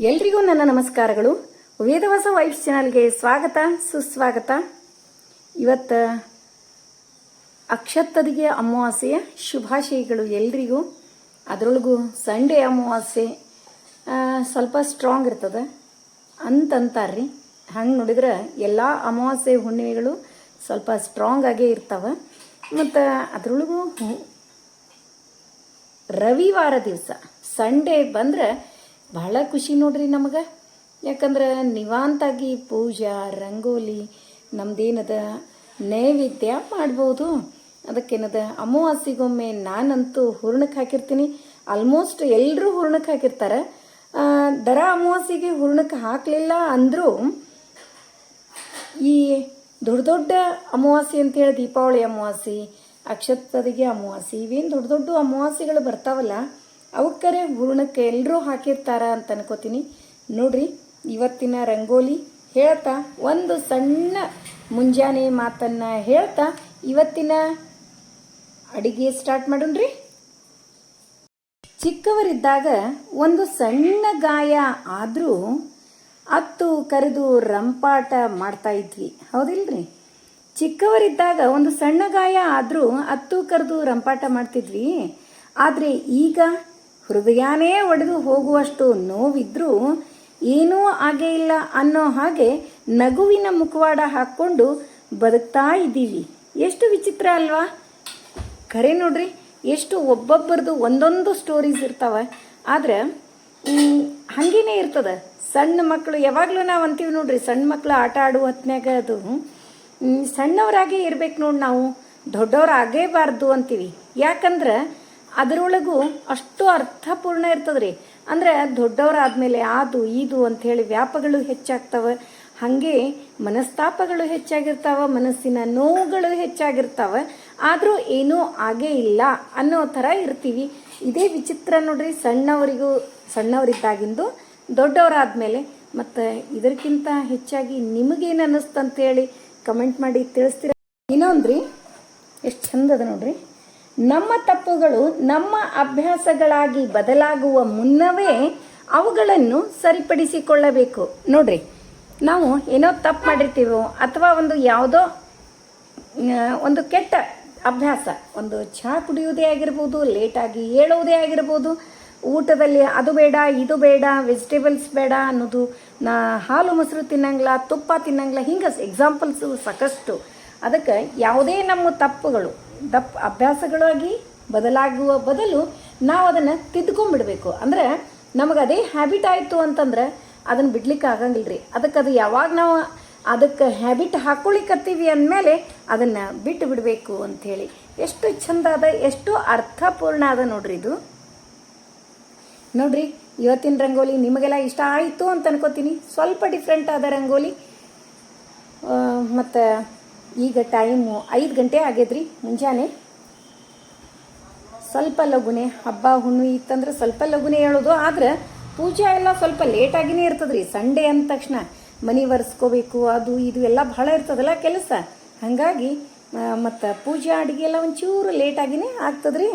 ಎಲ್ರಿಗೂ ನನ್ನ ನಮಸ್ಕಾರಗಳು. ವೇದವಾಸ ವೈಫ್ ಚಾನಲ್ಗೆ ಸ್ವಾಗತ, ಸುಸ್ವಾಗತ. ಇವತ್ತು ಅಕ್ಷತ್ತದಿಗೆ ಅಮಾವಾಸ್ಯೆಯ ಶುಭಾಶಯಗಳು ಎಲ್ರಿಗೂ. ಅದರೊಳಗೂ ಸಂಡೇ ಅಮಾವಾಸ್ಯೆ ಸ್ವಲ್ಪ ಸ್ಟ್ರಾಂಗ್ ಇರ್ತದೆ. ಅಂತಂತಾರ್ರಿ. ಹಂಗೆ ನೋಡಿದ್ರೆ ಎಲ್ಲ ಅಮಾವಾಸ್ಯೆ ಹುಣ್ಣಿಮೆಗಳು ಸ್ವಲ್ಪ ಸ್ಟ್ರಾಂಗ್ ಆಗೇ ಇರ್ತವೆ. ಮತ್ತು ಅದರೊಳಗೂ ರವಿವಾರ ದಿವಸ. ಸಂಡೇ ಬಂದ್ರೆ ಬಹಳ ಖುಷಿ ನೋಡ್ರಿ ನಮಗೆ. ಯಾಕಂದ್ರೆ ನಿವಾಂತಾಗಿ ಪೂಜಾ, ರಂಗೋಲಿ, ನಮ್ದೇನದ ನೈವೇದ್ಯ ಮಾಡ್ಬೋದು. ಅದಕ್ಕೇನದ ಅಮಾವಾಸ್ಯೆಗೊಮ್ಮೆ ನಾನಂತೂ ಹೂರ್ಣಕ್ಕೆ ಹಾಕಿರ್ತೀನಿ. ಆಲ್ಮೋಸ್ಟ್ ಎಲ್ಲರೂ ಹೂರ್ಣಕ್ಕೆ ಹಾಕಿರ್ತಾರೆ. ದರ ಅಮಾವಾಸ್ಯೆಗೆ ಹೂರ್ಣಕ್ಕೆ ಹಾಕಲಿಲ್ಲ ಅಂದರೂ ಈ ದೊಡ್ಡ ದೊಡ್ಡ ಅಮಾವಾಸ್ಯೆ ಅಂತೇಳಿ ದೀಪಾವಳಿ ಅಮಾವಾಸ್ಯೆ, ಅಕ್ಷತದಿಗೆ ಅಮಾವಾಸ್ಯೆ, ಇವೇನು ದೊಡ್ಡ ದೊಡ್ಡ ಅಮಾವಾಸ್ಯೆಗಳು ಬರ್ತಾವಲ್ಲ ಅವಕ್ಕರೆ ಹೂರ್ಣಕ್ಕೆ ಎಲ್ಲರೂ ಹಾಕಿರ್ತಾರ ಅಂತ ಅನ್ಕೋತೀನಿ. ನೋಡ್ರಿ, ಇವತ್ತಿನ ರಂಗೋಲಿ ಹೇಳ್ತಾ, ಒಂದು ಸಣ್ಣ ಮುಂಜಾನೆ ಮಾತನ್ನ ಹೇಳ್ತಾ, ಇವತ್ತಿನ ಅಡಿಗೆ ಸ್ಟಾರ್ಟ್ ಮಾಡೋಣ್ರಿ. ಚಿಕ್ಕವರಿದ್ದಾಗ ಒಂದು ಸಣ್ಣ ಗಾಯ ಆದರೂ ಅತ್ತು ಕರೆದು ರಂಪಾಟ ಮಾಡ್ತಾ ಇದ್ವಿ. ಹೌದಿಲ್ರಿ? ಚಿಕ್ಕವರಿದ್ದಾಗ ಒಂದು ಸಣ್ಣ ಗಾಯ ಆದರೂ ಅತ್ತು ಕರೆದು ರಂಪಾಟ ಮಾಡ್ತಿದ್ವಿ. ಆದರೆ ಈಗ ಹೃದಯನೇ ಒಡೆದು ಹೋಗುವಷ್ಟು ನೋವಿದ್ರೂ ಏನೂ ಆಗೇ ಇಲ್ಲ ಅನ್ನೋ ಹಾಗೆ ನಗುವಿನ ಮುಖವಾಡ ಹಾಕ್ಕೊಂಡು ಬದುಕ್ತಾ ಇದ್ದೀವಿ. ಎಷ್ಟು ವಿಚಿತ್ರ ಅಲ್ವಾ? ಖರೆ ನೋಡ್ರಿ, ಎಷ್ಟು ಒಬ್ಬೊಬ್ಬರದು ಒಂದೊಂದು ಸ್ಟೋರೀಸ್ ಇರ್ತಾವೆ. ಆದ್ರೆ ಹಂಗೇನೆ ಇರ್ತದ. ಸಣ್ಣ ಮಕ್ಕಳು ಯಾವಾಗಲೂ ನಾವು ಅಂತೀವಿ ನೋಡ್ರಿ, ಸಣ್ಣ ಮಕ್ಕಳು ಆಟ ಆಡುವ ಹೊತ್ನ್ಯಾಗ ಅದು ಸಣ್ಣವರಾಗೇ ಇರ್ಬೇಕು ನೋಡಿ ನಾವು, ದೊಡ್ಡವರಾಗೇಬಾರ್ದು ಅಂತೀವಿ. ಯಾಕಂದ್ರೆ ಅದರೊಳಗೂ ಅಷ್ಟು ಅರ್ಥಪೂರ್ಣ ಇರ್ತದ್ರಿ. ಅಂದ್ರೆ ದೊಡ್ಡವರಾದ್ಮೇಲೆ ಅದು ಇದು ಅಂಥೇಳಿ ವ್ಯಾಪಗಳು ಹೆಚ್ಚಾಗ್ತವೆ. ಹಾಗೆ ಮನಸ್ತಾಪಗಳು ಹೆಚ್ಚಾಗಿರ್ತಾವ, ಮನಸ್ಸಿನ ನೋವುಗಳು ಹೆಚ್ಚಾಗಿರ್ತಾವ. ಆದರೂ ಏನೂ ಆಗೇ ಇಲ್ಲ ಅನ್ನೋ ಥರ ಇರ್ತೀವಿ. ಇದೇ ವಿಚಿತ್ರ ನೋಡ್ರಿ, ಸಣ್ಣವರಿಗೂ, ಸಣ್ಣವರಿದ್ದಾಗಿಂದು ದೊಡ್ಡವರಾದ್ಮೇಲೆ. ಮತ್ತು ಇದಕ್ಕಿಂತ ಹೆಚ್ಚಾಗಿ ನಿಮಗೇನು ಅನ್ನಿಸ್ತಂತೇಳಿ ಕಮೆಂಟ್ ಮಾಡಿ ತಿಳಿಸ್ತೀರ? ಇನ್ನೊಂದ್ರಿ, ಎಷ್ಟು ಚಂದ ಅದ ನೋಡ್ರಿ. ನಮ್ಮ ತಪ್ಪುಗಳು ನಮ್ಮ ಅಭ್ಯಾಸಗಳಾಗಿ ಬದಲಾಗುವ ಮುನ್ನವೇ ಅವುಗಳನ್ನು ಸರಿಪಡಿಸಿಕೊಳ್ಳಬೇಕು. ನೋಡ್ರಿ, ನಾವು ಏನೋ ತಪ್ಪು ಮಾಡಿರ್ತೀವೋ ಅಥವಾ ಒಂದು ಯಾವುದೋ ಒಂದು ಕೆಟ್ಟ ಅಭ್ಯಾಸ, ಒಂದು ಚಹಾ ಕುಡಿಯುವುದೇ ಆಗಿರ್ಬೋದು, ಲೇಟಾಗಿ ಏಳೋದೇ ಆಗಿರ್ಬೋದು, ಊಟದಲ್ಲಿ ಅದು ಬೇಡ, ಇದು ಬೇಡ, ವೆಜಿಟೇಬಲ್ಸ್ ಬೇಡ ಅನ್ನೋದು, ನಾ ಹಾಲು, ಮೊಸರು ತಿನ್ನಂಗಿಲ್ಲ, ತುಪ್ಪ ತಿನ್ನಂಗಿಲ್ಲ, ಹಿಂಗೆ ಎಕ್ಸಾಂಪಲ್ಸು ಸಾಕಷ್ಟು. ಅದಕ್ಕೆ ಯಾವುದೇ ನಮ್ಮ ತಪ್ಪುಗಳು ದಪ್ಪ ಅಭ್ಯಾಸಗಳಾಗಿ ಬದಲಾಗುವ ಬದಲು ನಾವು ಅದನ್ನು ತಿದ್ಕೊಂಡ್ಬಿಡ್ಬೇಕು ಅಂದ್ರೆ ನಮಗೆ ಅದೇ ಹ್ಯಾಬಿಟ್ ಆಯಿತು ಅಂತಂದ್ರೆ ಅದನ್ನು ಬಿಡ್ಲಿಕ್ಕೆ ಆಗಂಗಿಲ್ಲ ರೀ ಅದಕ್ಕೆ ಅದು ಯಾವಾಗ ನಾವು ಅದಕ್ಕೆ ಹ್ಯಾಬಿಟ್ ಹಾಕ್ಕೊಳಿಕತ್ತೀವಿ ಅಂದಮೇಲೆ ಅದನ್ನು ಬಿಟ್ಟು ಬಿಡಬೇಕು ಅಂಥೇಳಿ ಎಷ್ಟು ಚಂದ ಅದ, ಎಷ್ಟು ಅರ್ಥಪೂರ್ಣ ಅದ ನೋಡ್ರಿ ಇದು. ನೋಡ್ರಿ, ಇವತ್ತಿನ ರಂಗೋಲಿ ನಿಮಗೆಲ್ಲ ಇಷ್ಟ ಆಯಿತು ಅಂತ ಅನ್ಕೋತೀನಿ. ಸ್ವಲ್ಪ ಡಿಫ್ರೆಂಟ್ ಆದ ರಂಗೋಲಿ. ಮತ್ತು ಈಗ ಟೈಮು ಐದು ಗಂಟೆ ಆಗ್ಯದ್ರಿ. ಮುಂಜಾನೆ ಸ್ವಲ್ಪ ಲಘುನೆ, ಹಬ್ಬ ಹುಣ್ಣು ಇತ್ತಂದ್ರೆ ಸ್ವಲ್ಪ ಲಘುನೆ ಹೇಳೋದು. ಆದ್ರೆ ಪೂಜೆ ಎಲ್ಲ ಸ್ವಲ್ಪ ಲೇಟಾಗಿನೇ ಇರ್ತದ್ರಿ. ಸಂಡೇ ಅಂದ ತಕ್ಷಣ ಮನೆ ಒರೆಸ್ಕೋಬೇಕು, ಅದು ಇದು ಎಲ್ಲ ಭಾಳ ಇರ್ತದಲ್ಲ ಕೆಲಸ. ಹಾಗಾಗಿ ಮತ್ತು ಪೂಜೆ ಅಡುಗೆ ಎಲ್ಲ ಒಂಚೂರು ಲೇಟಾಗಿನೇ ಆಗ್ತದ್ರಿ.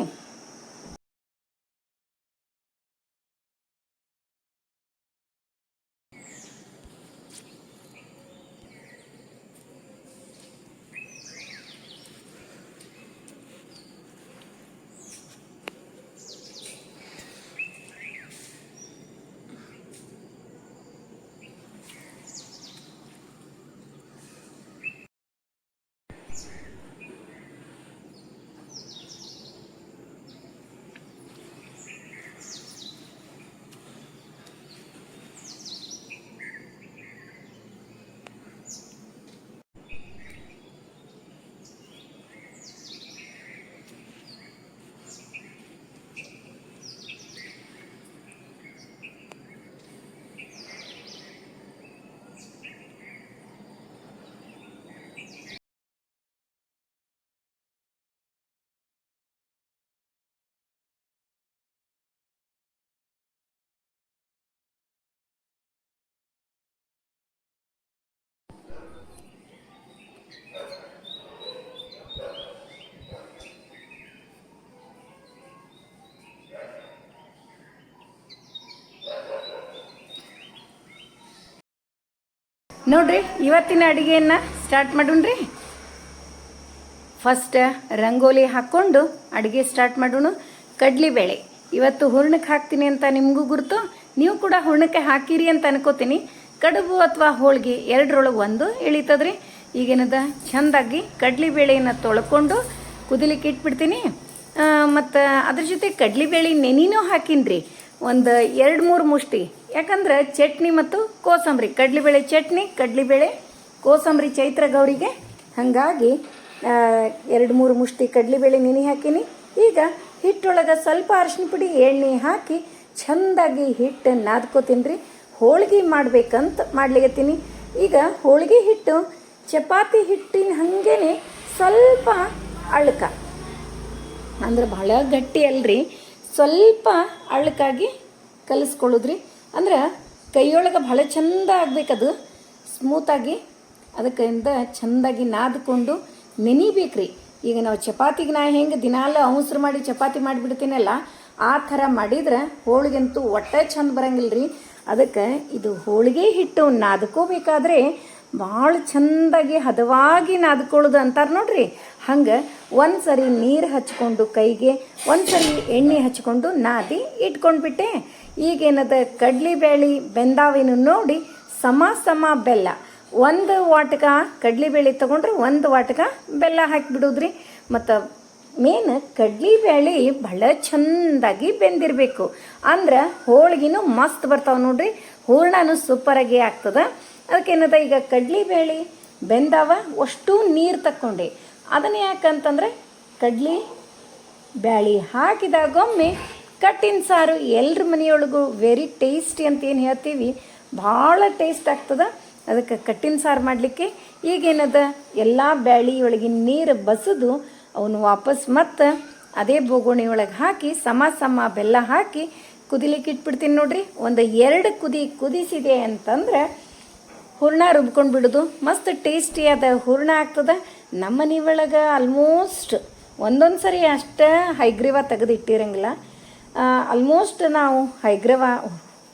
ನೋಡ್ರಿ, ಇವತ್ತಿನ ಅಡುಗೆಯನ್ನ ಸ್ಟಾರ್ಟ್ ಮಾಡೋಣ್ರಿ. ಫಸ್ಟ್ ರಂಗೋಲಿ ಹಾಕ್ಕೊಂಡು ಅಡುಗೆ ಸ್ಟಾರ್ಟ್ ಮಾಡೋಣ. ಕಡ್ಲಿಬೇಳೆ ಇವತ್ತು ಹೂರ್ಣಕ್ಕೆ ಹಾಕ್ತೀನಿ ಅಂತ ನಿಮಗೂ ಗುರುತು. ನೀವು ಕೂಡ ಹೂರ್ಣಕ್ಕೆ ಹಾಕಿರಿ ಅಂತ ಅನ್ಕೋತೀನಿ. ಕಡುಬು ಅಥವಾ ಹೋಳಿಗೆ ಎರಡರೊಳಗೆ ಒಂದು ಇಳಿತದ್ರಿ. ಈಗೇನದ? ಚಂದಾಗಿ ಕಡ್ಲಿ ಬೇಳೆಯನ್ನು ತೊಳ್ಕೊಂಡು ಕುದಿಲಿಕ್ಕೆ ಇಟ್ಬಿಡ್ತೀನಿ. ಮತ್ತು ಅದ್ರ ಜೊತೆ ಕಡ್ಲಿಬೇಳೆ ನೆನಿನೂ ಹಾಕಿನ್ರಿ. ಒಂದು ಎರಡು ಮೂರು ಮುಷ್ಟಿ. ಯಾಕಂದ್ರೆ ಚಟ್ನಿ ಮತ್ತು ಕೋಸಂಬರಿ, ಕಡ್ಲಿಬೇಳೆ ಚಟ್ನಿ, ಕಡ್ಲಿಬೇಳೆ, ಕೋಸಂಬರಿ ಚೈತ್ರ ಗೌರಿಗೆ. ಹಾಗಾಗಿ ಎರಡು ಮೂರು ಮುಷ್ಟಿ ಕಡಲೆಬೇಳೆ ನೆನೆ ಹಾಕೀನಿ. ಈಗ ಹಿಟ್ಟೊಳಗೆ ಸ್ವಲ್ಪ ಅರಿಶಿನ ಪುಡಿ, ಎಣ್ಣೆ ಹಾಕಿ ಚಂದಾಗಿ ಹಿಟ್ಟು ನಾದ್ಕೋತೀನಿ ರೀ ಮಾಡಬೇಕಂತ ಮಾಡ್ಲಿಕತ್ತೀನಿ. ಈಗ ಹೋಳಿಗೆ ಹಿಟ್ಟು, ಚಪಾತಿ ಹಿಟ್ಟಿನ ಹಾಗೇನೆ ಸ್ವಲ್ಪ ಅಳ್ಕ. ಅಂದ್ರೆ ಭಾಳ ಗಟ್ಟಿ ಅಲ್ರಿ. ಸ್ವಲ್ಪ ಅಳ್ಕಾಗಿ ಕಲಿಸ್ಕೊಳ್ಳೋದ್ರಿ. ಅಂದ್ರೆ ಕೈಯೊಳಗೆ ಭಾಳ ಚಂದ ಆಗಬೇಕದು ಸ್ಮೂತಾಗಿ ಅದಕ್ಕಿಂತ ಚಂದಾಗಿ ನಾದ್ಕೊಂಡು ನೆನಿಬೇಕ್ರಿ ಈಗ ನಾವು ಚಪಾತಿಗೆ ನಾ ಹೆಂಗೆ ದಿನಾಲ ಅವಸರು ಮಾಡಿ ಚಪಾತಿ ಮಾಡಿಬಿಡ್ತೀನಲ್ಲ, ಆ ಥರ ಮಾಡಿದ್ರೆ ಹೋಳಿಗೆಂತೂ ಒಟ್ಟೆ ಚಂದ ಬರಂಗಿಲ್ಲ ರೀ ಅದಕ್ಕೆ ಇದು ಹೋಳಿಗೆ ಹಿಟ್ಟು ನಾದ್ಕೋಬೇಕಾದ್ರೆ ಭಾಳ ಚಂದಾಗಿ ಹದವಾಗಿ ನಾದ್ಕೊಳ್ಳೋದು ಅಂತಾರೆ ನೋಡ್ರಿ. ಹಂಗೆ ಒಂದು ಸರಿ ನೀರು ಹಚ್ಕೊಂಡು ಕೈಗೆ ಒಂದು ಸರಿ ಎಣ್ಣೆ ಹಚ್ಕೊಂಡು ನಾದಿ ಇಟ್ಕೊಂಡ್ಬಿಟ್ಟೆ. ಈಗೇನದ ಕಡ್ಲಿಬೇಳೆ ಬೆಂದಾವಿನ ನೋಡಿ ಸಮ ಸಮ ಬೆಲ್ಲ. ಒಂದು ವಾಟಕ ಕಡ್ಲಿಬೇಳೆ ತಗೊಂಡ್ರೆ ಒಂದು ವಾಟಕ ಬೆಲ್ಲ ಹಾಕಿಬಿಡೋದ್ರಿ. ಮತ್ತು ಮೇನ್ ಕಡ್ಲಿಬೇಳೆ ಭಾಳ ಚಂದಾಗಿ ಬೆಂದಿರಬೇಕು. ಅಂದ್ರೆ ಹೋಳ್ಗಿನೂ ಮಸ್ತ್ ಬರ್ತಾವೆ ನೋಡ್ರಿ. ಹೂರ್ಣನೂ ಸೂಪರಾಗಿ ಆಗ್ತದೆ. ಅದಕ್ಕೇನದ ಈಗ ಕಡ್ಲಿಬೇಳೆ ಬೆಂದಾವ ಅಷ್ಟು ನೀರು ತಕ್ಕೊಂಡೆ ಅದನ್ನ ಯಾಕಂತಂದ್ರೆ ಕಡ್ಲಿ ಬ್ಯಾಳಿ ಹಾಕಿದಾಗೊಮ್ಮೆ ಕಟ್ಟಿನ ಸಾರು ಎಲ್ರ ಮನೆಯೊಳಗೂ ವೆರಿ ಟೇಸ್ಟಿ ಅಂತ ಏನು ಹೇಳ್ತೀವಿ, ಭಾಳ ಟೇಸ್ಟ್ ಆಗ್ತದೆ. ಅದಕ್ಕೆ ಕಟ್ಟಿನ ಸಾರು ಮಾಡಲಿಕ್ಕೆ ಈಗೇನದ, ಎಲ್ಲ ಬ್ಯಾಳಿ ಒಳಗಿನ ನೀರು ಬಸಿದು, ಅವನು ವಾಪಸ್ ಮತ್ತೆ ಅದೇ ಬೋಗೋಣಿಯೊಳಗೆ ಹಾಕಿ, ಸಮ ಸಮ ಬೆಲ್ಲ ಹಾಕಿ ಕುದಿಲಿಕ್ಕೆ ಇಟ್ಬಿಡ್ತೀನಿ ನೋಡ್ರಿ. ಒಂದು ಎರಡು ಕುದಿ ಕುದಿಸಿದೆ ಅಂತಂದ್ರೆ ಹೂರ್ಣ ರುಬ್ಕೊಂಡು ಬಿಡೋದು. ಮಸ್ತ್ ಟೇಸ್ಟಿಯಾದ ಹೂರ್ಣ ಆಗ್ತದೆ. ನಮ್ಮ ಮನೆ ಒಳಗೆ ಆಲ್ಮೋಸ್ಟ್ ಒಂದೊಂದು ಸರಿ ಅಷ್ಟೇ ಹೈಗ್ರೀವ ತೆಗೆದು ಇಟ್ಟಿರಂಗಿಲ್ಲ ಆಲ್ಮೋಸ್ಟ್ ನಾವು ಹೈಗ್ರವ,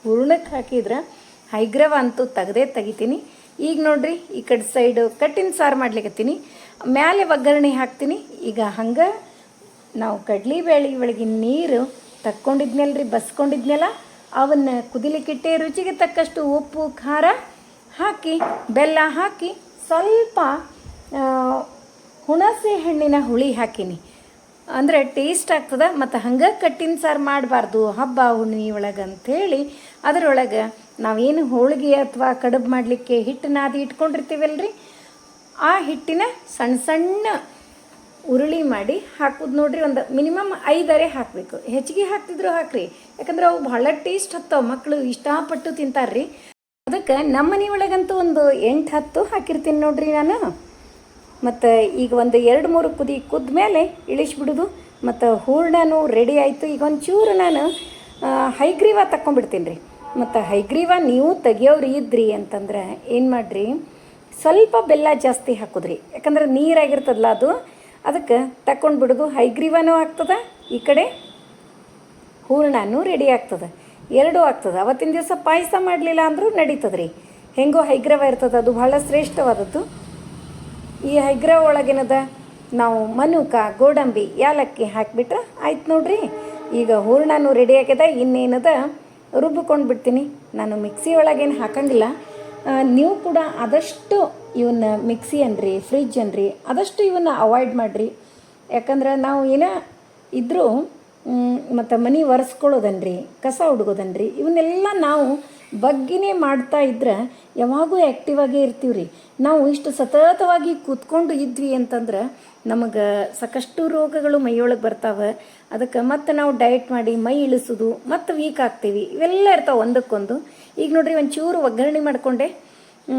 ಹೂರ್ಣಕ್ಕೆ ಹಾಕಿದ್ರೆ ಹೈಗ್ರವ ಅಂತೂ ತೆಗೆದೇ ತೆಗಿತೀನಿ. ಈಗ ನೋಡ್ರಿ, ಈ ಕಡೆ ಸೈಡು ಕಟ್ಟಿನ ಸಾರು ಮಾಡ್ಲಿಕ್ಕತ್ತೀನಿ ಮ್ಯಾಲೆ ಒಗ್ಗರಣೆ ಹಾಕ್ತೀನಿ. ಈಗ ಹಂಗೆ ನಾವು ಕಡ್ಲಿಬೇಳೆ ಒಳಗಿನ ನೀರು ತಕ್ಕೊಂಡಿದ್ನಲ್ರಿ, ಬಸ್ಕೊಂಡಿದ್ನಲ್ಲ, ಅವನ್ನ ಕುದಿಲಿಕ್ಕಿಟ್ಟೆ ರುಚಿಗೆ ತಕ್ಕಷ್ಟು ಉಪ್ಪು, ಖಾರ ಹಾಕಿ, ಬೆಲ್ಲ ಹಾಕಿ ಸ್ವಲ್ಪ ಹುಣಸೆ ಹಣ್ಣಿನ ಹುಳಿ ಹಾಕೀನಿ. ಅಂದರೆ ಟೇಸ್ಟ್ ಆಗ್ತದೆ, ಮತ್ತು ಹಂಗೆ ಕಟ್ಟಿನ ಸಾರು ಮಾಡಬಾರ್ದು, ಹಬ್ಬ, ಹುಣ್ಣಿಮೆ ಒಳಗೆ ಅಂಥೇಳಿ ಅದರೊಳಗೆ ನಾವೇನು ಹೋಳಿಗೆ ಅಥವಾ ಕಡುಬು ಮಾಡಲಿಕ್ಕೆ ಹಿಟ್ಟು ನಾದಿ ಇಟ್ಕೊಂಡಿರ್ತೀವಲ್ರಿ? ಆ ಹಿಟ್ಟಿನ ಸಣ್ಣ ಸಣ್ಣ ಉರುಳಿ ಮಾಡಿ ಹಾಕೋದು ನೋಡ್ರಿ, ಒಂದು ಮಿನಿಮಮ್ ಐದರೆ ಹಾಕಬೇಕು. ಹೆಚ್ಚಿಗೆ ಹಾಕ್ತಿದ್ರು ಹಾಕ್ರಿ. ಯಾಕಂದ್ರೆ ಅವು ಭಾಳ ಟೇಸ್ಟ್ ಹತ್ತವ ಮಕ್ಕಳು ಇಷ್ಟಪಟ್ಟು ತಿಂತಾರ್ರಿ. ಅದಕ್ಕೆ ನಮ್ಮ ಮನೆ ಒಳಗಂತೂ ಒಂದು ಎಂಟು, ಹತ್ತು ಹಾಕಿರ್ತೀನಿ ನೋಡ್ರಿ ನಾನು. ಮತ್ತು ಈಗ ಒಂದು ಎರಡು ಮೂರು ಕುದಿ ಕುದ್ದ ಮೇಲೆ ಇಳಿಸ್ಬಿಡೋದು. ಮತ್ತು ಹೂರ್ಣನೂ ರೆಡಿ ಆಯಿತು. ಈಗ ಒಂಚೂರು ನಾನು ಹೈಗ್ರೀವ ತಗೊಂಡ್ಬಿಡ್ತೀನಿ ರೀ. ಮತ್ತು ಹೈಗ್ರೀವ ನೀವು ತೆಗಿಯೋರು ಇದ್ರಿ ಅಂತಂದ್ರೆ ಏನು ಮಾಡಿರಿ? ಸ್ವಲ್ಪ ಬೆಲ್ಲ ಜಾಸ್ತಿ ಹಾಕೋದ್ರಿ. ಯಾಕಂದ್ರೆ ನೀರಾಗಿರ್ತದಲ್ಲ ಅದು. ಅದಕ್ಕೆ ತಕೊಂಡು ಬಿಡೋದು ಹೈಗ್ರೀವನೂ ಆಗ್ತದೆ, ಈ ಕಡೆ ಹೂರ್ಣನೂ ರೆಡಿ ಆಗ್ತದೆ. ಎರಡೂ ಆಗ್ತದೆ. ಅವತ್ತಿನ ದಿವಸ ಪಾಯಸ ಮಾಡಲಿಲ್ಲ ಅಂದರೂ ನಡೀತದ್ರಿ. ಹೆಂಗೋ ಹೈಗ್ರವ ಇರ್ತದೆ. ಅದು ಭಾಳ ಶ್ರೇಷ್ಠವಾದದ್ದು. ಈ ಹೈಗ್ರ ಒಳಗೇನದ ನಾವು ಮನುಕ, ಗೋಡಂಬಿ, ಯಾಲಕ್ಕಿ ಹಾಕಿಬಿಟ್ರೆ ಆಯ್ತು ನೋಡ್ರಿ. ಈಗ ಹೂರ್ಣನೂ ರೆಡಿ ಆಗ್ಯದ. ಇನ್ನೇನದ? ರುಬ್ಬಿಕೊಂಡು ಬಿಡ್ತೀನಿ. ನಾನು ಮಿಕ್ಸಿ ಒಳಗೇನು ಹಾಕಂಗಿಲ್ಲ. ನೀವು ಕೂಡ ಆದಷ್ಟು ಇವನ್ನ ಮಿಕ್ಸಿ ಅನ್ರಿ ಫ್ರಿಜ್ ಅನ್ರಿ, ಆದಷ್ಟು ಇವನ್ನ ಅವಾಯ್ಡ್ ಮಾಡಿರಿ. ಯಾಕಂದ್ರೆ ನಾವು ಏನ ಇದ್ದರೂ ಮತ್ತು ಮನೆ ಒರೆಸ್ಕೊಳ್ಳೋದನ್ರಿ ಕಸ ಹುಡುಗೋದನ್ರಿ, ಇವನ್ನೆಲ್ಲ ನಾವು ಬಗ್ಗಿನೇ ಮಾಡ್ತಾ ಇದ್ರೆ ಯಾವಾಗೂ ಆ್ಯಕ್ಟಿವ್ ಆಗೇ ಇರ್ತೀವಿ ರೀ. ನಾವು ಇಷ್ಟು ಸತತವಾಗಿ ಕೂತ್ಕೊಂಡು ಇದ್ವಿ ಅಂತಂದ್ರೆ ನಮಗೆ ಸಾಕಷ್ಟು ರೋಗಗಳು ಮೈಯೊಳಗೆ ಬರ್ತಾವೆ. ಅದಕ್ಕೆ ಮತ್ತೆ ನಾವು ಡಯಟ್ ಮಾಡಿ ಮೈ ಇಳಿಸೋದು, ಮತ್ತು ವೀಕ್ ಆಗ್ತೀವಿ. ಇವೆಲ್ಲ ಇರ್ತಾವೆ ಒಂದಕ್ಕೊಂದು. ಈಗ ನೋಡ್ರಿ ಒಂಚೂರು ಒಗ್ಗರಣೆ ಮಾಡಿಕೊಂಡೆ.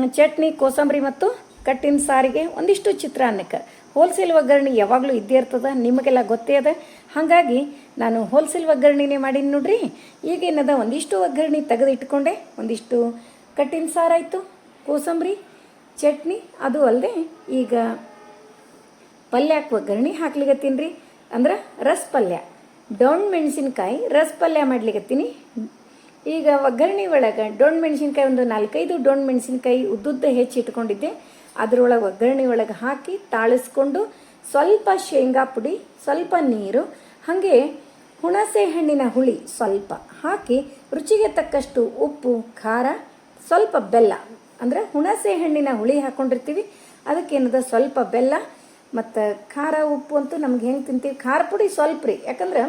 ಚಟ್ನಿ, ಕೋಸಂಬರಿ ಮತ್ತು ಕಟ್ಟಿನ ಸಾರಿಗೆ ಒಂದಿಷ್ಟು ಚಿತ್ರಾನ್ನಕ್ಕೆ. ಹೋಲ್ಸೇಲ್ ಒಗ್ಗರಣೆ ಯಾವಾಗಲೂ ಇದ್ದೇ ಇರ್ತದೆ, ನಿಮಗೆಲ್ಲ ಗೊತ್ತೇ ಅದ. ಹಾಗಾಗಿ ನಾನು ಹೋಲ್ಸೇಲ್ ಒಗ್ಗರಣೆನೇ ಮಾಡೀನಿ ನೋಡ್ರಿ. ಈಗೇನದ ಒಂದಿಷ್ಟು ಒಗ್ಗರಣೆ ತೆಗೆದು ಇಟ್ಕೊಂಡೆ ಒಂದಿಷ್ಟು ಕಟ್ಟಿನ ಸಾರಾಯಿತು ಕೋಸಂಬರಿ, ಚಟ್ನಿ, ಅದು ಅಲ್ಲದೆ ಈಗ ಪಲ್ಯಕ್ಕೆ ಒಗ್ಗರಣೆ ಹಾಕ್ಲಿಕತ್ತೀನಿ ರೀ. ಅಂದ್ರೆ ರಸ್ ಪಲ್ಯ ಡೊಣ್ ಮೆಣಸಿನ್ಕಾಯಿ ರಸ್ ಪಲ್ಯ ಮಾಡ್ಲಿಕತ್ತೀನಿ. ಈಗ ಒಗ್ಗರಣೆ ಒಳಗೆ ಡೊಣ್ ಮೆಣಸಿನ್ಕಾಯಿ ಒಂದು ನಾಲ್ಕೈದು ಡೊಣ್ ಮೆಣಸಿನ್ಕಾಯಿ ಉದ್ದುದ್ದ ಹೆಚ್ಚಿ ಇಟ್ಕೊಂಡಿದ್ದೆ ಅದರೊಳಗೆ ಒಗ್ಗರಣೆ ಒಳಗೆ ಹಾಕಿ ತಾಳಿಸ್ಕೊಂಡು ಸ್ವಲ್ಪ ಶೇಂಗಾ ಪುಡಿ, ಸ್ವಲ್ಪ ನೀರು, ಹಾಗೆ ಹುಣಸೆ ಹಣ್ಣಿನ ಹುಳಿ ಸ್ವಲ್ಪ ಹಾಕಿ ರುಚಿಗೆ ತಕ್ಕಷ್ಟು ಉಪ್ಪು, ಖಾರ, ಸ್ವಲ್ಪ ಬೆಲ್ಲ, ಅಂದರೆ ಹುಣಸೆ ಹಣ್ಣಿನ ಹುಳಿ ಹಾಕ್ಕೊಂಡಿರ್ತೀವಿ ಅದಕ್ಕೇನದ ಸ್ವಲ್ಪ ಬೆಲ್ಲ ಮತ್ತು ಖಾರ ಉಪ್ಪು ಅಂತೂ ನಮ್ಗೆ ಹೆಂಗೆ ತಿಂತೀವಿ? ಖಾರ ಪುಡಿ ಸ್ವಲ್ಪ ರೀ. ಯಾಕಂದ್ರೆ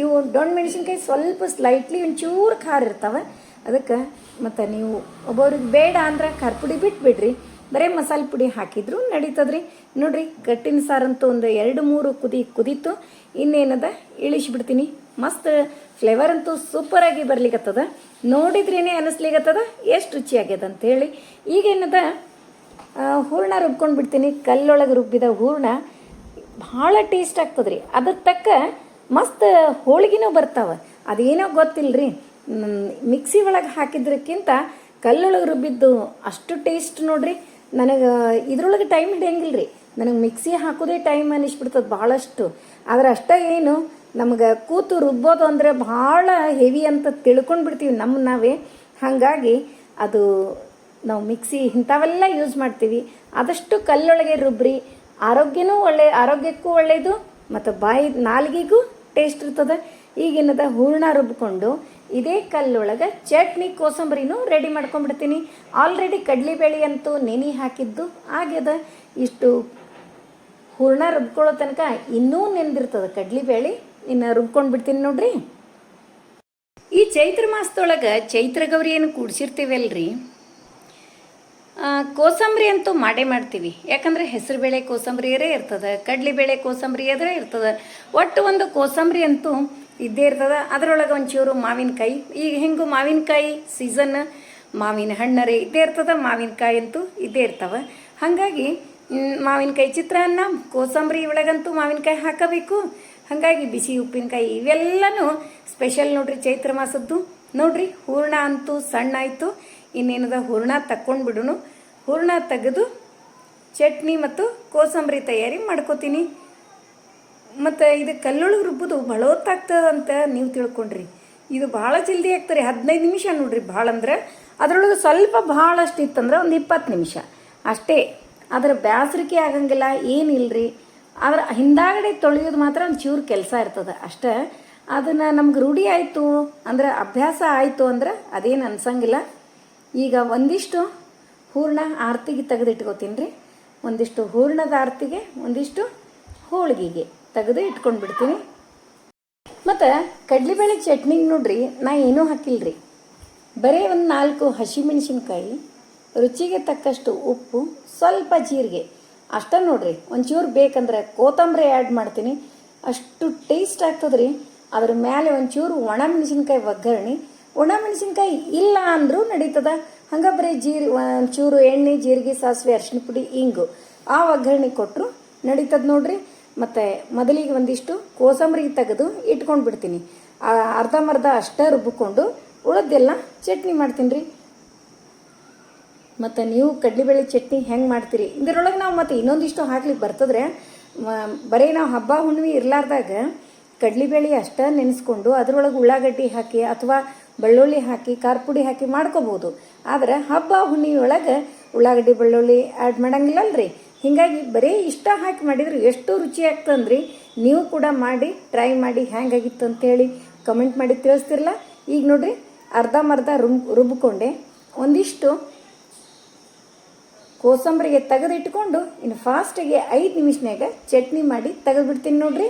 ಇವು ಡೊಣ್ ಮೆಣಸಿನ್ಕಾಯಿ ಸ್ವಲ್ಪ ಸ್ಲೈಟ್ಲಿ ಒಂಚೂರು ಖಾರ ಇರ್ತಾವೆ. ಅದಕ್ಕೆ ಮತ್ತು ನೀವು ಒಬ್ಬೊಬ್ರಿಗೆ ಬೇಡ ಅಂದ್ರೆ ಖಾರ ಪುಡಿ ಬಿಟ್ಬಿಡ್ರಿ. ಬರೀ ಮಸಾಲೆ ಪುಡಿ ಹಾಕಿದ್ರು, ನಡೀತದ್ರಿ. ನೋಡ್ರಿ ಕಟ್ಟಿನ ಸಾರಂತೂ ಒಂದು ಎರಡು ಮೂರು ಕುದಿ ಕುದೀತು. ಇನ್ನೇನದ? ಇಳಿಸ್ಬಿಡ್ತೀನಿ. ಮಸ್ತ್ ಫ್ಲೇವರ್ ಅಂತೂ ಸೂಪರಾಗಿ ಬರ್ಲಿಕ್ಕತ್ತದ ನೋಡಿದ್ರೇನೆ ಅನಿಸ್ಲಿಕ್ಕತ್ತದ ಎಷ್ಟು ರುಚಿಯಾಗ್ಯದ ಅಂತೇಳಿ. ಈಗೇನದ ಹೂರ್ಣ ರುಬ್ಕೊಂಡು ಬಿಡ್ತೀನಿ ಕಲ್ಲೊಳಗೆ ರುಬ್ಬಿದ ಹೂರ್ಣ ಭಾಳ ಟೇಸ್ಟ್ ಆಗ್ತದ್ರಿ. ಅದ್ರ ತಕ್ಕ ಮಸ್ತ್ ಹೋಳಿಗೆನೂ ಬರ್ತಾವ. ಅದೇನೋ ಗೊತ್ತಿಲ್ಲರಿ ಮಿಕ್ಸಿ ಒಳಗೆ ಹಾಕಿದ್ರಕ್ಕಿಂತ ಕಲ್ಲೊಳಗೆ ರುಬ್ಬಿದ್ದು ಅಷ್ಟು ಟೇಸ್ಟ್ ನೋಡ್ರಿ. ನನಗೆ ಇದ್ರೊಳಗೆ ಟೈಮ್ ಹಿಡಿಯಂಗಿಲ್ಲ ರೀ ನನಗೆ ಮಿಕ್ಸಿ ಹಾಕೋದೇ ಟೈಮ್ ಅನಿಸ್ಬಿಡ್ತದೆ ಭಾಳಷ್ಟು ಆದ್ರೆ ಅಷ್ಟೇ ಏನು, ನಮ್ಗೆ ಕೂತು ರುಬ್ಬೋದು ಅಂದರೆ ಭಾಳ ಹೆವಿ ಅಂತ ತಿಳ್ಕೊಂಡು ಬಿಡ್ತೀವಿ ನಮ್ಮ ನಾವೇ. ಹಾಗಾಗಿ ಅದು ನಾವು ಮಿಕ್ಸಿ ಇಂಥವೆಲ್ಲ ಯೂಸ್ ಮಾಡ್ತೀವಿ. ಆದಷ್ಟು ಕಲ್ಲೊಳಗೆ ರುಬ್ರಿ, ಆರೋಗ್ಯನೂ ಒಳ್ಳೆ, ಆರೋಗ್ಯಕ್ಕೂ ಒಳ್ಳೆಯದು ಮತ್ತು ಬಾಯಿ ನಾಲ್ಗಿಗೂ ಟೇಸ್ಟ್ ಇರ್ತದೆ. ಈಗಿನದ ಹೂರ್ಣ ರುಬ್ಕೊಂಡು ಇದೇ ಕಲ್ಲೊಳಗೆ ಚಟ್ನಿ ಕೋಸಂಬರಿನೂ ರೆಡಿ ಮಾಡ್ಕೊಂಡ್ಬಿಡ್ತೀನಿ. ಆಲ್ರೆಡಿ ಕಡಲೆಬೇಳೆ ಅಂತೂ ನೆನೆ ಹಾಕಿದ್ದು ಆಗ್ಯದ. ಇಷ್ಟು ಹೂರ್ಣ ರುಬ್ಕೊಳ್ಳೋ ತನಕ ಇನ್ನೂ ನೆಂದಿರ್ತದೆ ಕಡ್ಲಿಬೇಳೆ ಇನ್ನು ರುಬ್ಕೊಂಡ್ಬಿಡ್ತೀನಿ ನೋಡ್ರಿ. ಈ ಚೈತ್ರ ಮಾಸದೊಳಗೆ ಚೈತ್ರ ಗೌರಿಯನ್ನು ಕೂಡಿಸಿರ್ತೀವಲ್ರಿ? ಕೋಸಂಬರಿ ಅಂತೂ ಮಾಡೇ ಮಾಡ್ತೀವಿ. ಯಾಕಂದ್ರೆ ಹೆಸರುಬೇಳೆ ಕೋಸಂಬರಿಯರೇ ಇರ್ತದೆ ಕಡ್ಲಿಬೇಳೆ ಕೋಸಂಬರಿ ಅದರೇ ಇರ್ತದೆ. ಒಟ್ಟು ಒಂದು ಕೋಸಂಬರಿ ಅಂತೂ ಇದ್ದೇ ಇರ್ತದೆ. ಅದರೊಳಗೆ ಒಂಚೂರು ಮಾವಿನಕಾಯಿ. ಈಗ ಹೆಂಗು ಮಾವಿನಕಾಯಿ ಸೀಸನ್ ಮಾವಿನ ಹಣ್ಣರೆ ಇದ್ದೇ ಇರ್ತದೆ, ಮಾವಿನಕಾಯಿ ಅಂತೂ ಇದ್ದೇ ಇರ್ತವೆ. ಹಾಗಾಗಿ ಮಾವಿನಕಾಯಿ ಚಿತ್ರಾನ್ನ, ಕೋಸಂಬರಿ ಒಳಗಂತೂ ಮಾವಿನಕಾಯಿ ಹಾಕಬೇಕು. ಹಾಗಾಗಿ ಬಿಸಿ ಉಪ್ಪಿನಕಾಯಿ ಇವೆಲ್ಲನೂ ಸ್ಪೆಷಲ್ ನೋಡ್ರಿ ಚೈತ್ರ ಮಾಸದ್ದು. ನೋಡ್ರಿ, ಹೂರ್ಣ ಅಂತೂ ಸಣ್ಣ ಆಯಿತು. ಇನ್ನೇನದ ಹೂರ್ಣ ತಕ್ಕೊಂಡು ಬಿಡುನು ಹೂರ್ಣ ತೆಗೆದು ಚಟ್ನಿ ಮತ್ತು ಕೋಸಂಬರಿ ತಯಾರಿ ಮಾಡ್ಕೋತೀನಿ. ಮತ್ತು ಇದು ಕಲ್ಲೊಳಗೆ ರುಬ್ಬೋದು ಭಾಳ ಹೊತ್ತಾಗ್ತದೆ ಅಂತ ನೀವು ತಿಳ್ಕೊಂಡ್ರಿ. ಇದು ಭಾಳ ಜಲ್ದಿ ಆಗ್ತಾರೆ ಹದಿನೈದು ನಿಮಿಷ ನೋಡ್ರಿ ಭಾಳ ಅಂದ್ರೆ. ಅದರೊಳಗೆ ಸ್ವಲ್ಪ ಭಾಳಷ್ಟು ಇತ್ತಂದ್ರೆ ಒಂದು ಇಪ್ಪತ್ತು ನಿಮಿಷ. ಅಷ್ಟೇ. ಅದರ ಬ್ಯಾಸರಿಕೆ ಆಗಂಗಿಲ್ಲ ಏನಿಲ್ಲರಿ ಆದ್ರೆ ಹಿಂದಾಗಡೆ ತೊಳೆಯೋದು ಮಾತ್ರ ಒಂದು ಚೂರು ಕೆಲಸ ಇರ್ತದೆ ಅಷ್ಟೇ. ಅದನ್ನು ನಮ್ಗೆ ರೂಢಿ ಆಯಿತು ಅಂದ್ರೆ, ಅಭ್ಯಾಸ ಆಯಿತು ಅಂದ್ರೆ ಅದೇನು ಅನ್ಸಂಗಿಲ್ಲ. ಈಗ ಒಂದಿಷ್ಟು ಹೂರ್ಣ ಆರತಿಗೆ ತೆಗೆದಿಟ್ಕೋತೀನಿ ರೀ. ಒಂದಿಷ್ಟು ಹೂರ್ಣದ ಆರ್ತಿಗೆ, ಒಂದಿಷ್ಟು ಹೋಳಿಗೆಗೆ. ತೆಗೆದು ಇಟ್ಕೊಂಡು ಬಿಡ್ತೀನಿ ಮತ್ತು ಕಡಲೆಬೇಳೆ ಚಟ್ನಿಗೆ ನೋಡ್ರಿ, ನಾ ಏನೂ ಹಾಕಿಲ್ರಿ. ಬರೀ ಒಂದು ನಾಲ್ಕು ಹಸಿಮೆಣಸಿನ್ಕಾಯಿ, ರುಚಿಗೆ ತಕ್ಕಷ್ಟು ಉಪ್ಪು, ಸ್ವಲ್ಪ ಜೀರಿಗೆ. ಅಷ್ಟೇ ನೋಡ್ರಿ, ಒಂಚೂರು ಬೇಕಂದ್ರೆ ಕೊತ್ತಂಬರಿ ಆ್ಯಡ್ ಮಾಡ್ತೀನಿ. ಅಷ್ಟು ಟೇಸ್ಟ್ ಆಗ್ತದ್ರಿ. ಅದ್ರ ಮೇಲೆ ಒಂಚೂರು ಒಣ ಮೆಣಸಿನ್ಕಾಯಿ ಒಗ್ಗರಣೆ. ಒಣ ಮೆಣಸಿನ್ಕಾಯಿ ಇಲ್ಲ ಅಂದರೂ ನಡೀತದ. ಹಂಗೆ ಬರೀ ಜೀರಿ, ಒಂಚೂರು ಎಣ್ಣೆ, ಜೀರಿಗೆ, ಸಾಸಿವೆ ಅರಿಶಿನ ಪುಡಿ, ಇಂಗು ಆ ಒಗ್ಗರಣೆ ಕೊಟ್ಟರು ನಡೀತದ ನೋಡ್ರಿ. ಮತ್ತು ಮೊದಲಿಗೆ ಒಂದಿಷ್ಟು ಕೋಸಂಬರಿ ತೆಗೆದು ಇಟ್ಕೊಂಡು ಬಿಡ್ತೀನಿ ಅರ್ಧಂಬರ್ಧ ಅಷ್ಟೇ ರುಬ್ಬಿಕೊಂಡು ಉಳಿದೆಲ್ಲ ಚಟ್ನಿ ಮಾಡ್ತೀನಿ ರೀ ಮತ್ತು ನೀವು ಕಡಲೆಬೇಳೆ ಚಟ್ನಿ ಹೆಂಗೆ ಮಾಡ್ತೀರಿ? ಇದರೊಳಗೆ ನಾವು ಮತ್ತು ಇನ್ನೊಂದಿಷ್ಟು ಹಾಕ್ಲಿಕ್ಕೆ ಬರ್ತದ್ರೆ ಬರೀ ನಾವು ಹಬ್ಬ, ಹುಣ್ಣಿಮೆ ಇರ್ಲಾರ್ದಾಗ ಕಡಲೆಬೇಳೆ ಅಷ್ಟೇ ನೆನೆಸ್ಕೊಂಡು ಅದರೊಳಗೆ ಉಳ್ಳಾಗಡ್ಡಿ ಹಾಕಿ ಅಥವಾ ಬೆಳ್ಳುಳ್ಳಿ ಹಾಕಿ ಖಾರ ಪುಡಿ ಹಾಕಿ ಮಾಡ್ಕೋಬೋದು. ಆದ್ರೆ ಹಬ್ಬ, ಹುಣ್ಣಿಮೆ ಒಳಗೆ ಉಳ್ಳಾಗಡ್ಡಿ, ಬೆಳ್ಳುಳ್ಳಿ ಆ್ಯಡ್ ಮಾಡಂಗಿಲ್ಲಲ್ರಿ. ಹೀಗಾಗಿ ಬರೀ ಇಷ್ಟ ಹಾಕಿ ಮಾಡಿದ್ರೆ ಎಷ್ಟು ರುಚಿ ಆಗ್ತಂದ್ರಿ. ನೀವು ಕೂಡ ಮಾಡಿ ಟ್ರೈ ಮಾಡಿ ಹ್ಯಾಂಗಾಗಿತ್ತು ಅಂತೇಳಿ ಕಮೆಂಟ್ ಮಾಡಿ ತಿಳಿಸ್ತಿರಲ್ಲ ಈಗ ನೋಡ್ರಿ ಅರ್ಧಂಬರ್ಧ ರುಬ್ ರುಬ್ಕೊಂಡೆ. ಒಂದಿಷ್ಟು ಕೋಸಂಬರಿಗೆ ತೆಗೆದಿಟ್ಕೊಂಡು ಇನ್ನು ಫಾಸ್ಟಿಗೆ ಐದು ನಿಮಿಷನಾಗ ಚಟ್ನಿ ಮಾಡಿ ತೆಗೆದ್ಬಿಡ್ತೀನಿ ನೋಡ್ರಿ.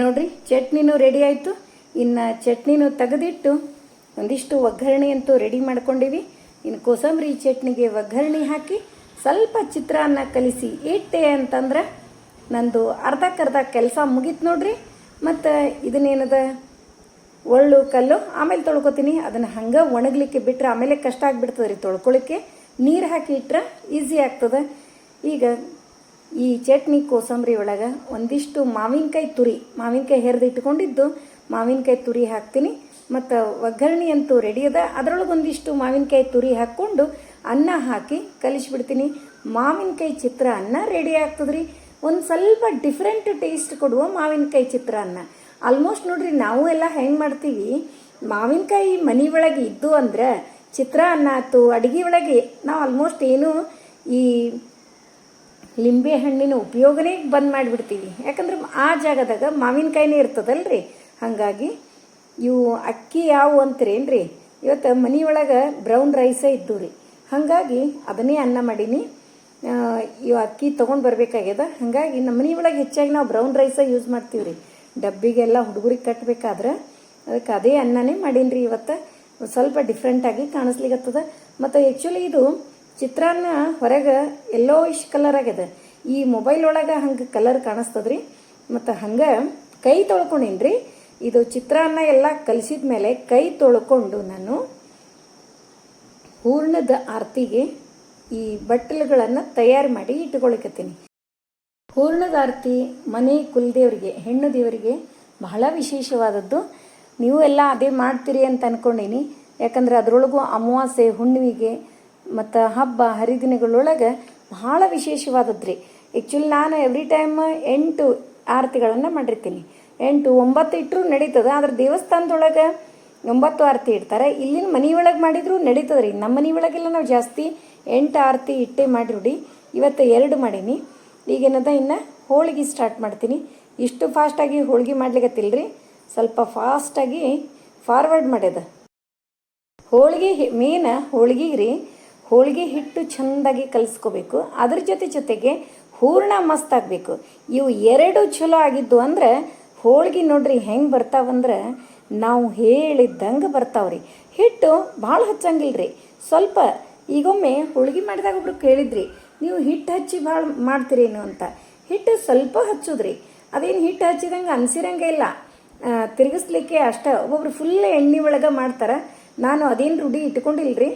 ನೋಡ್ರಿ, ಚಟ್ನಿನೂ ರೆಡಿ ಆಯಿತು. ಇನ್ನು ಚಟ್ನಿನೂ ತೆಗೆದಿಟ್ಟು ಒಂದಿಷ್ಟು ಒಗ್ಗರಣೆ ಅಂತೂ ರೆಡಿ ಮಾಡ್ಕೊಂಡಿವಿ. ಇನ್ನು ಕೋಸಂಬರಿ ಚಟ್ನಿಗೆ ಒಗ್ಗರಣೆ ಹಾಕಿ ಸ್ವಲ್ಪ ಚಿತ್ರಾನ್ನ ಕಲಿಸಿ ಇಟ್ಟೆ ಅಂತಂದ್ರೆ ನಂದು ಅರ್ಧಕ್ಕರ್ಧ ಕೆಲಸ ಮುಗೀತು ನೋಡ್ರಿ. ಮತ್ತು ಇದನ್ನೇನದ? ಒಳ್ಳು ಕಲ್ಲು, ಆಮೇಲೆ ತೊಳ್ಕೊತೀನಿ. ಅದನ್ನು ಹಂಗೆ ಒಣಗಲಿಕ್ಕೆ ಬಿಟ್ಟರೆ ಆಮೇಲೆ ಕಷ್ಟ ಆಗಿಬಿಡ್ತದೆ ರೀ ತೊಳ್ಕೊಳಕ್ಕೆ. ನೀರು ಹಾಕಿ ಇಟ್ರೆ ಈಸಿ ಆಗ್ತದೆ. ಈಗ ಈ ಚಟ್ನಿ ಕೋಸಂಬರಿ ಒಳಗೆ ಒಂದಿಷ್ಟು ಮಾವಿನಕಾಯಿ ತುರಿ, ಮಾವಿನಕಾಯಿ ಹೆರ್ದು ಇಟ್ಕೊಂಡಿದ್ದು ಮಾವಿನಕಾಯಿ ತುರಿ ಹಾಕ್ತೀನಿ. ಮತ್ತು ಒಗ್ಗರಣೆ ಅಂತೂ ರೆಡಿ ಅದ. ಅದರೊಳಗೆ ಒಂದಿಷ್ಟು ಮಾವಿನಕಾಯಿ ತುರಿ ಹಾಕ್ಕೊಂಡು ಅನ್ನ ಹಾಕಿ ಕಲಿಸ್ಬಿಡ್ತೀನಿ. ಮಾವಿನಕಾಯಿ ಚಿತ್ರಾನ್ನ ರೆಡಿ ಆಗ್ತದ್ರಿ. ಒಂದು ಸ್ವಲ್ಪ ಡಿಫ್ರೆಂಟ್ ಟೇಸ್ಟ್ ಕೊಡುವ ಮಾವಿನಕಾಯಿ ಚಿತ್ರಾನ್ನ ಆಲ್ಮೋಸ್ಟ್ ನೋಡ್ರಿ, ನಾವು ಎಲ್ಲ ಹೆಂಗೆ ಮಾಡ್ತೀವಿ, ಮಾವಿನಕಾಯಿ ಮನೆ ಒಳಗೆ ಇದ್ದು ಅಂದ್ರೆ ಚಿತ್ರಾನ್ನ ಆಯ್ತು ಅಡುಗೆ ಒಳಗೆ ನಾವು ಆಲ್ಮೋಸ್ಟ್ ಏನು ಈ ಲಿಂಬೆ ಹಣ್ಣಿನ ಉಪಯೋಗನೇ ಬಂದ್ ಮಾಡಿಬಿಡ್ತೀವಿ ಯಾಕಂದ್ರೆ ಆ ಜಾಗದಾಗ ಮಾವಿನಕಾಯಿನೇ ಇರ್ತದಲ್ರಿ? ಹಾಗಾಗಿ ಇವು ಅಕ್ಕಿ ಯಾವುವು ಅಂತೀರೇನ್ರಿ? ಇವತ್ತು ಮನೆ ಒಳಗೆ ಬ್ರೌನ್ ರೈಸೇ ಇದ್ದು ರೀ ಹಾಗಾಗಿ ಅದನ್ನೇ ಅನ್ನ ಮಾಡೀನಿ. ಇವು ಅಕ್ಕಿ ತೊಗೊಂಡು ಬರಬೇಕಾಗ್ಯದ. ಹಾಗಾಗಿ ನಮ್ಮ ಮನೆ ಒಳಗೆ ಹೆಚ್ಚಾಗಿ ನಾವು ಬ್ರೌನ್ ರೈಸೇ ಯೂಸ್ ಮಾಡ್ತೀವಿ ರೀ ಡಬ್ಬಿಗೆಲ್ಲ ಹುಡುಗರಿಗೆ ಕಟ್ಟಬೇಕಾದ್ರೆ ಅದಕ್ಕೆ ಅದೇ ಅನ್ನನೇ ಮಾಡೀನಿ ರೀ ಇವತ್ತು. ಸ್ವಲ್ಪ ಡಿಫ್ರೆಂಟಾಗಿ ಕಾಣಿಸ್ಲಿಕ್ಕತ್ತದ ಮತ್ತು ಆ್ಯಕ್ಚುಲಿ ಇದು ಚಿತ್ರಾನ್ನ ಹೊರಗೆ ಎಲ್ಲೋ ಇಷ್ಟು ಕಲರ್ ಆಗ್ಯದ. ಈ ಮೊಬೈಲ್ ಒಳಗೆ ಹಂಗೆ ಕಲರ್ ಕಾಣಿಸ್ತದ್ರಿ. ಮತ್ತು ಹಂಗೆ ಕೈ ತೊಳ್ಕೊಂಡೀನಿ ಇದು ಚಿತ್ರಾನ್ನ ಎಲ್ಲ ಕಲಿಸಿದ ಮೇಲೆ ಕೈ ತೊಳ್ಕೊಂಡು ನಾನು ಹೂರ್ಣದ ಆರತಿಗೆ ಈ ಬಟ್ಟಲುಗಳನ್ನು ತಯಾರು ಮಾಡಿ ಇಟ್ಕೊಳಕತ್ತೀನಿ ಹೂರ್ಣದ ಆರತಿ ಮನೆ ಕುಲದೇವರಿಗೆ, ಹೆಣ್ಣು ದೇವರಿಗೆ ಬಹಳ ವಿಶೇಷವಾದದ್ದು. ನೀವು ಎಲ್ಲ ಅದೇ ಮಾಡ್ತೀರಿ ಅಂತ ಅನ್ಕೊಂಡೀನಿ. ಯಾಕಂದ್ರೆ ಅದರೊಳಗೂ ಅಮಾವಾಸ್ಯೆ ಹುಣ್ಣಿಮೆಗೆ ಮತ್ತು ಹಬ್ಬ ಹರಿದಿನಗಳೊಳಗೆ ಬಹಳ ವಿಶೇಷವಾದದ್ದು ರೀ ಆ್ಯಕ್ಚುಲಿ ನಾನು ಎವ್ರಿ ಟೈಮ್ ಎಂಟು ಆರತಿಗಳನ್ನು ಮಾಡಿರ್ತೀನಿ. ಎಂಟು, ಒಂಬತ್ತು ಇಟ್ಟರು ನಡೀತದೆ, ಆದ್ರೆ ದೇವಸ್ಥಾನದೊಳಗೆ ಒಂಬತ್ತು ಆರತಿ ಇಡ್ತಾರೆ. ಇಲ್ಲಿನ ಮನೆ ಒಳಗೆ ಮಾಡಿದ್ರು ನಡೀತದೆ ರೀ ನಮ್ಮ ಮನೆ ಒಳಗೆಲ್ಲ ನಾವು ಜಾಸ್ತಿ ಎಂಟು ಆರತಿ ಇಟ್ಟೆ ಮಾಡಿರುಡಿ. ಇವತ್ತು ಎರಡು ಮಾಡೀನಿ. ಈಗೇನದ ಇನ್ನು ಹೋಳಿಗೆ ಸ್ಟಾರ್ಟ್ ಮಾಡ್ತೀನಿ. ಇಷ್ಟು ಫಾಸ್ಟಾಗಿ ಹೋಳಿಗೆ ಮಾಡ್ಲಿಕ್ಕತ್ತಿಲ್ರಿ ಸ್ವಲ್ಪ ಫಾಸ್ಟಾಗಿ ಫಾರ್ವರ್ಡ್ ಮಾಡ್ಯದ. ಹೋಳಿಗೆ ಮೇನ್ ಹೋಳಿಗೆ ರೀ ಹೋಳಿಗೆ ಹಿಟ್ಟು ಚಂದಾಗಿ ಕಲಿಸ್ಕೋಬೇಕು. ಅದ್ರ ಜೊತೆ ಜೊತೆಗೆ ಹೂರ್ಣ ಮಸ್ತ್ ಆಗಬೇಕು. ಇವು ಎರಡು ಚಲೋ ಆಗಿದ್ದು ಅಂದ್ರೆ ಹೋಳಿಗೆ ನೋಡ್ರಿ ಹೆಂಗೆ ಬರ್ತಾವಂದ್ರೆ ನಾವು ಹೇಳಿದ್ದಂಗೆ ಬರ್ತಾವ್ರಿ ಹಿಟ್ಟು ಭಾಳ ಹಚ್ಚಂಗಿಲ್ಲ ಸ್ವಲ್ಪ ಈಗೊಮ್ಮೆ ಹೋಳಿಗೆ ಮಾಡಿದಾಗ ಒಬ್ರು ಕೇಳಿದ್ರಿ, ನೀವು ಹಿಟ್ಟು ಹಚ್ಚಿ ಭಾಳ ಮಾಡ್ತೀರೇನು ಅಂತ? ಹಿಟ್ಟು ಸ್ವಲ್ಪ ಹಚ್ಚೋದ್ರಿ. ಅದೇನು ಹಿಟ್ಟು ಹಚ್ಚಿದಂಗೆ ಅನ್ಸಿರಂಗೆ ಇಲ್ಲ. ತಿರುಗಿಸ್ಲಿಕ್ಕೆ ಅಷ್ಟ. ಒಬ್ಬೊಬ್ರು ಫುಲ್ ಎಣ್ಣೆ ಒಳಗೆ ಮಾಡ್ತಾರೆ. ನಾನು ಅದೇನು ರೂಢಿ ಇಟ್ಕೊಂಡಿಲ್ರಿ.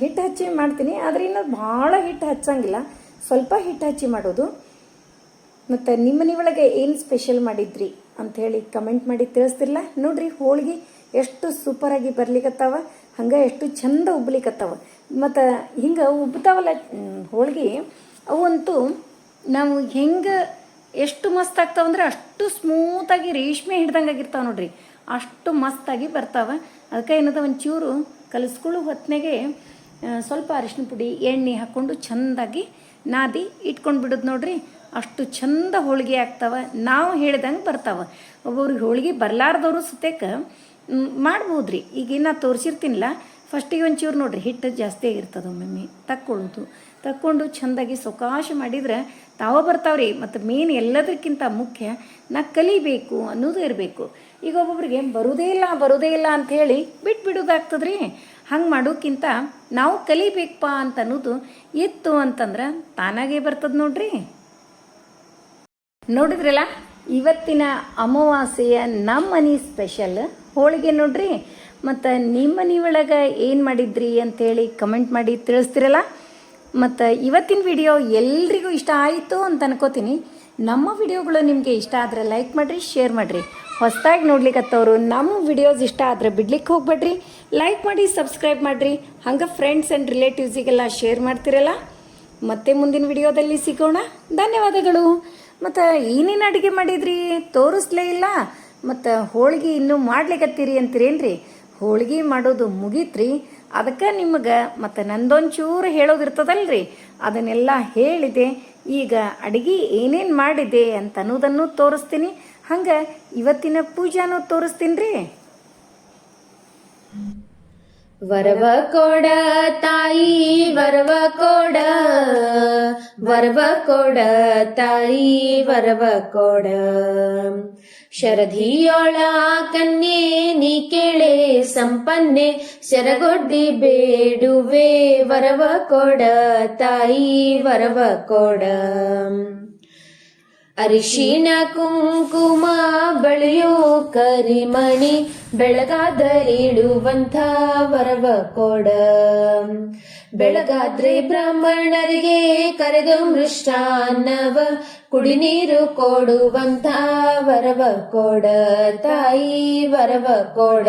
ಹಿಟ್ಟು ಹಚ್ಚಿ ಮಾಡ್ತೀನಿ, ಆದರೆ ಇನ್ನು ಭಾಳ ಹಿಟ್ಟು ಹಚ್ಚಂಗಿಲ್ಲ. ಸ್ವಲ್ಪ ಹಿಟ್ಟು ಹಚ್ಚಿ ಮಾಡೋದು. ಮತ್ತು ನಿಮ್ಮ ಮನೆ ಒಳಗೆ ಏನು ಸ್ಪೆಷಲ್ ಮಾಡಿದ್ರಿ ಅಂಥೇಳಿ ಕಮೆಂಟ್ ಮಾಡಿ ತಿಳಿಸ್ತಿರಲ್ಲ ನೋಡ್ರಿ, ಹೋಳಿಗೆ ಎಷ್ಟು ಸೂಪರಾಗಿ ಬರ್ಲಿಕ್ಕತ್ತಾವ ಹಂಗೆ ಎಷ್ಟು ಚಂದ ಉಬ್ಲಿಕ್ಕತ್ತಾವ ಮತ್ತು ಹಿಂಗೆ ಉಬ್ತಾವಲ್ಲ ಹೋಳಿಗೆ, ಅವಂತೂ ನಾವು ಹೆಂಗೆ ಎಷ್ಟು ಮಸ್ತ್ ಆಗ್ತಾವಂದ್ರೆ ಅಷ್ಟು ಸ್ಮೂತಾಗಿ ರೇಷ್ಮೆ ಹಿಡ್ದಂಗೆ ಆಗಿರ್ತಾವೆ ನೋಡ್ರಿ. ಅಷ್ಟು ಮಸ್ತಾಗಿ ಬರ್ತಾವ. ಅದಕ್ಕೆ ಏನದ ಒಂಚೂರು ಕಲಿಸ್ಕೊಳ್ಳೋ ಹೊತ್ತಿನಾಗೆ ಸ್ವಲ್ಪ ಅರಿಶಿನ ಪುಡಿ, ಎಣ್ಣೆ ಹಾಕ್ಕೊಂಡು ಚೆಂದಾಗಿ ನಾದಿ ಇಟ್ಕೊಂಡು ಬಿಡೋದು ನೋಡ್ರಿ, ಅಷ್ಟು ಚಂದ ಹೋಳಿಗೆ ಆಗ್ತಾವೆ. ನಾವು ಹೇಳ್ದಂಗೆ ಬರ್ತಾವೆ. ಒಬ್ಬೊಬ್ರಿಗೆ ಹೋಳಿಗೆ ಬರಲಾರ್ದವರು ಸತ್ಯಕ್ಕ ಮಾಡ್ಬೋದ್ರಿ. ಈಗ ನಾ ತೋರಿಸಿರ್ತೀನಿಲ್ಲ. ಫಸ್ಟಿಗೆ ಒಂಚೂರು ನೋಡ್ರಿ, ಹಿಟ್ಟು ಜಾಸ್ತಿ ಆಗಿರ್ತದೆ ಒಮ್ಮೊಮ್ಮೆ. ತಕ್ಕೊಳ್ಳೋದು. ತಕ್ಕೊಂಡು ಚಂದಾಗಿ ಸೊಕಾಶ ಮಾಡಿದ್ರೆ ತಾವ ಬರ್ತಾವ್ರಿ. ಮತ್ತು ಮೇನ್ ಎಲ್ಲದಕ್ಕಿಂತ ಮುಖ್ಯ, ನಾ ಕಲಿಬೇಕು ಅನ್ನೋದು ಇರಬೇಕು. ಈಗ ಒಬ್ಬೊಬ್ರಿಗೆ ಬರೋದೇ ಇಲ್ಲ ಬರೋದೇ ಇಲ್ಲ ಅಂಥೇಳಿ ಬಿಟ್ಬಿಡೋದಾಗ್ತದ್ರಿ ಹಂಗೆ ಮಾಡೋಕ್ಕಿಂತ ನಾವು ಕಲಿಬೇಕಪ್ಪ ಅಂತ ಅನ್ನೋದು ಇತ್ತು ಅಂತಂದ್ರೆ ತಾನಾಗೇ ಬರ್ತದೆ ನೋಡ್ರಿ. ನೋಡಿದ್ರಲ್ಲ, ಇವತ್ತಿನ ಅಮಾವಾಸ್ಯೆಯ ನಮ್ಮ ಮನೆ ಸ್ಪೆಷಲ್ ಹೋಳಿಗೆ ನೋಡ್ರಿ. ಮತ್ತು ನಿಮ್ಮ ಮನೆ ಒಳಗೆ ಏನು ಮಾಡಿದ್ರಿ ಅಂತೇಳಿ ಕಮೆಂಟ್ ಮಾಡಿ ತಿಳಿಸ್ತಿರಲ್ಲ. ಮತ್ತು ಇವತ್ತಿನ ವಿಡಿಯೋ ಎಲ್ರಿಗೂ ಇಷ್ಟ ಆಯಿತು ಅಂತ ಅನ್ಕೋತೀನಿ. ನಮ್ಮ ವಿಡಿಯೋಗಳು ನಿಮಗೆ ಇಷ್ಟ ಆದರೆ ಲೈಕ್ ಮಾಡಿರಿ ಶೇರ್ ಮಾಡಿರಿ. ಹೊಸದಾಗಿ ನೋಡ್ಲಿಕ್ಕತ್ತವರು ನಮ್ಮ ವಿಡಿಯೋಸ್ ಇಷ್ಟ ಆದರೆ ಬಿಡ್ಲಿಕ್ಕೆ ಹೋಗ್ಬೇಡ್ರಿ. ಲೈಕ್ ಮಾಡಿ ಸಬ್ಸ್ಕ್ರೈಬ್ ಮಾಡಿರಿ. ಹಂಗೆ ಫ್ರೆಂಡ್ಸ್ ಆ್ಯಂಡ್ ರಿಲೇಟಿವ್ಸಿಗೆಲ್ಲ ಶೇರ್ ಮಾಡ್ತಿರಲ್ಲ. ಮತ್ತೆ ಮುಂದಿನ ವಿಡಿಯೋದಲ್ಲಿ ಸಿಗೋಣ. ಧನ್ಯವಾದಗಳು. ಮತ್ತು ಏನೇನು ಅಡುಗೆ ಮಾಡಿದ್ರಿ? ತೋರಿಸ್ಲೇ ಇಲ್ಲ. ಮತ್ತು ಹೋಳಿಗೆ ಇನ್ನೂ ಮಾಡ್ಲಿಕ್ಕತ್ತೀರಿ ಅಂತೀರೇನ್ರಿ? ಹೋಳಿಗೆ ಮಾಡೋದು ಮುಗೀತ್ರಿ. ಅದಕ್ಕೆ ನಿಮಗೆ ಮತ್ತು ನಂದೊಂಚೂರು ಹೇಳೋದಿರ್ತದಲ್ರಿ. ಅದನ್ನೆಲ್ಲ ಹೇಳಿದೆ. ಈಗ ಅಡುಗೆ ಏನೇನು ಮಾಡಿದೆ ಅಂತ ಅನ್ನೋದನ್ನು ತೋರಿಸ್ತೀನಿ. ಹಂಗೆ ಇವತ್ತಿನ ಪೂಜಾನೂ ತೋರಿಸ್ತೀನಿ ರೀ. ವರವ ಕೊಡ ತಾಯಿ, ವರವ ಕೊಡ ವರವ ಕೊಡ ತಾಯಿ, ವರವ ಕೊಡ. ಶರಧಿಯೋಳ ಕನ್ಯೆ, ನೀ ಕೇಳೆ ಸಂಪನ್ನೆ ಶರಗೊಡ್ಡಿ ಬೇಡುವೆ, ವರವ ಕೊಡ ತಾಯಿ, ವರವ ಕೊಡ. ಅರಿಶಿಣ ಕುಂಕುಮ ಬಳಿಯೋ ಕರಿಮಣಿ ಬೆಳಗಾದರಿಳುವಂಥ ವರವ ಕೊಡ. ಬೆಳಗಾದ್ರೆ ಬ್ರಾಹ್ಮಣರಿಗೆ ಕರೆದು ಮೃಷ್ಟಾನ್ನವ ಕುಡಿ ನೀರು ಕೊಡುವಂಥ ವರವ ಕೊಡ. ತಾಯಿ ವರವ ಕೊಡ.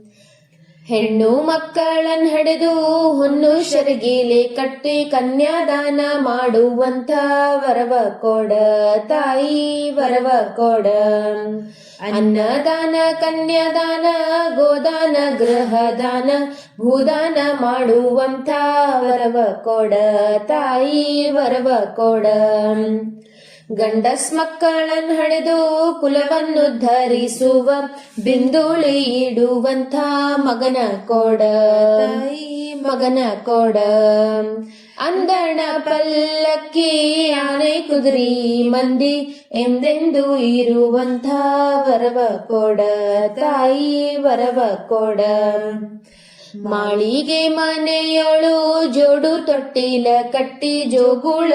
ಹೆಣ್ಣು ಮಕ್ಕಳನ್ ಹಡೆದು ಹೊನ್ನು ಶರಗಿಲೆ ಕಟ್ಟಿ ಕನ್ಯಾದಾನ ಮಾಡುವಂತ ವರವ ಕೊಡ ತಾಯಿ ವರವ ಕೊಡ. ಅನ್ನದಾನ, ಕನ್ಯಾದಾನ, ಗೋದಾನ, ಗೃಹದಾನ, ಭೂದಾನ ಮಾಡುವಂತ ವರವ ಕೊಡ ತಾಯಿ ವರವ ಕೊಡ. ಗಂಡಸ್ ಮಕ್ಕಳನ್ ಹಡೆದು ಕುಲವನ್ನು ಧರಿಸುವ, ಬಿಂದುಳಿ ಇಡುವಂಥ ಮಗನ ಕೊಡ ಮಗನ ಕೊಡ. ಅಂದಣ ಪಲ್ಲಕ್ಕಿ ಆನೆ ಕುದುರಿ ಮಂದಿ ಎಂದೆಂದು ಇರುವಂಥ ವರವ ಕೊಡ, ತಾಯಿ ವರವ ಕೊಡ. ಮಾಳಿಗೆ ಮನೆಯೊಳು ಜೋಡು ತೊಟ್ಟಿಲ ಕಟ್ಟಿ ಜೋಗುಳ